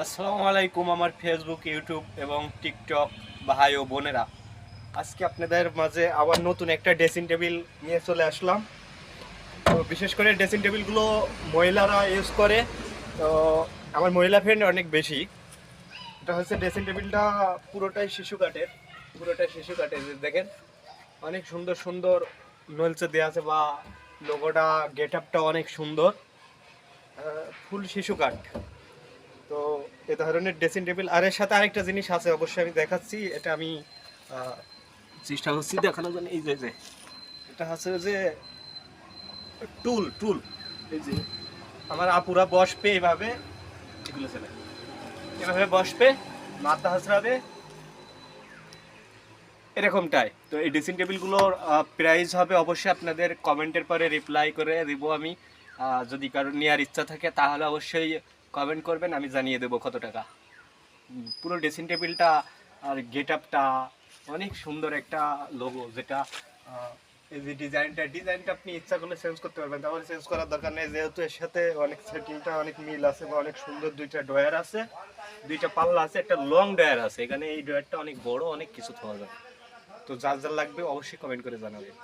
আসসালামু আলাইকুম আমার ফেসবুক ইউটিউব এবং টিকটক ভাই ও বোনেরা। আজকে আপনাদের মাঝে আবার নতুন একটা ড্রেসিং টেবিল নিয়ে চলে আসলাম। তো বিশেষ করে ড্রেসিং টেবিলগুলো মহিলারা ইউজ করে, তো আমার মহিলা ফ্রেন্ড অনেক বেশি। এটা হচ্ছে ড্রেসিং টেবিলটা পুরোটাই শিশু কাঠের, পুরোটাই শিশু কাঠের দেখেন। অনেক সুন্দর সুন্দর নলসে দেওয়া আছে বা লোগোটা গেট আপটা অনেক সুন্দর। ফুল শিশু কাঠ। এ ধরনের ড্রেসিং টেবিল আর এর সাথে আরেকটা জিনিস আছে অবশ্যই আমি দেখাচ্ছি। এটা আমি চেষ্টা করছি দেখানোর জন্য এই যে যে। এটা হচ্ছে যে টুল টুল। এই যে আমার আপুরা বসবে এইভাবে এগুলো ছেলে এভাবে বসবে মাথা হাসরাবে এরকমটাই তো এই ড্রেসিং টেবিলগুলোর প্রাইস হবে অবশ্যই আপনাদের কমেন্টের পরে রিপ্লাই করে দিব আমি। যদি কারোর নেওয়ার ইচ্ছা থাকে তাহলে অবশ্যই কমেন্ট করবেন, আমি জানিয়ে দেবো কত টাকা। পুরো ড্রেসিং টেবিলটা আর গেট আপটা অনেক সুন্দর একটা লোগো যেটা এই যে ডিজাইনটা ডিজাইনটা আপনি ইচ্ছা করলে চেঞ্জ করতে পারবেন তাহলে চেঞ্জ করার দরকার নেই, যেহেতু এর সাথে অনেক সেটিংটা অনেক মিল আছে বা অনেক সুন্দর দুইটা ডয়ার আছে, দুইটা পাল্লা আছে, একটা লং ডয়ার আছে, এখানে এই ডয়ারটা অনেক বড়, অনেক কিছু পাওয়া যাবে। তো যার যার লাগবে অবশ্যই কমেন্ট করে জানাবেন।